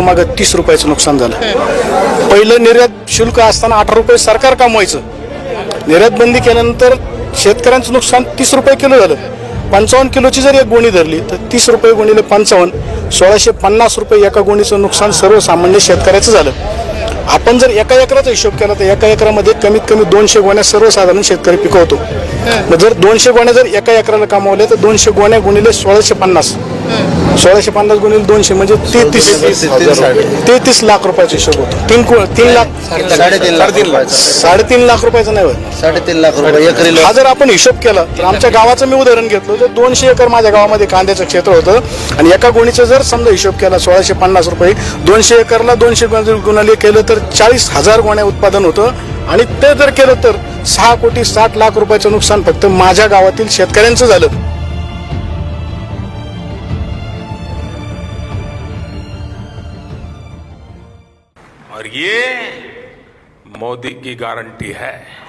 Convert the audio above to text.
मागं तीस रुपयाचं नुकसान झालं. पहिलं निर्यात शुल्क असताना अठरा रुपये सरकार कमवायचं. निर्यात बंदी केल्यानंतर शेतकऱ्यांचं नुकसान तीस रुपये किलो झालं. पंचावन्न किलोची जर एक गोणी धरली तर तीस रुपये गोणीले पंचावन्न सोळाशे पन्नास रुपये एका गोणीचं नुकसान सर्वसामान्य शेतकऱ्याचं झालं. आपण जर एका एकराचा हिशोब केला तर एका एकरामध्ये कमीत कमी दोनशे गोण्या सर्वसाधारण शेतकरी पिकवतो. मग जर दोनशे गोण्या जर एका एकराला कमावल्या तर दोनशे गोण्या गुणिले सोळाशे पन्नास. सोळाशे पन्नास गुणिले दोनशे म्हणजे तेहतीस. तेहतीस लाख रुपयाचा हिशोब होतो. तीन को- तीन लाख साडेतीन लाख रुपयाचा. साडेतीन लाख रुपयाचा नाही होत. साडेतीन लाख रुपये एकरी हा जर आपण हिशोब केला तर आमच्या गावाचं मी उदाहरण घेतलं तर दोनशे एकर माझ्या गावामध्ये कांद्याचं क्षेत्र होतं. आणि एका गोणीचं जर समजा हिशोब केला सोळाशे पन्नास रुपये दोनशे एकरला दोनशे गुणाले केलं तर चाळीस हजार गोण्या उत्पादन होतं. आणि ते जर केलं तर सहा कोटी साठ लाख रुपयाचं नुकसान फक्त माझ्या गावातील शेतकऱ्यांचं झालं. और ये मोदी की गारंटी है।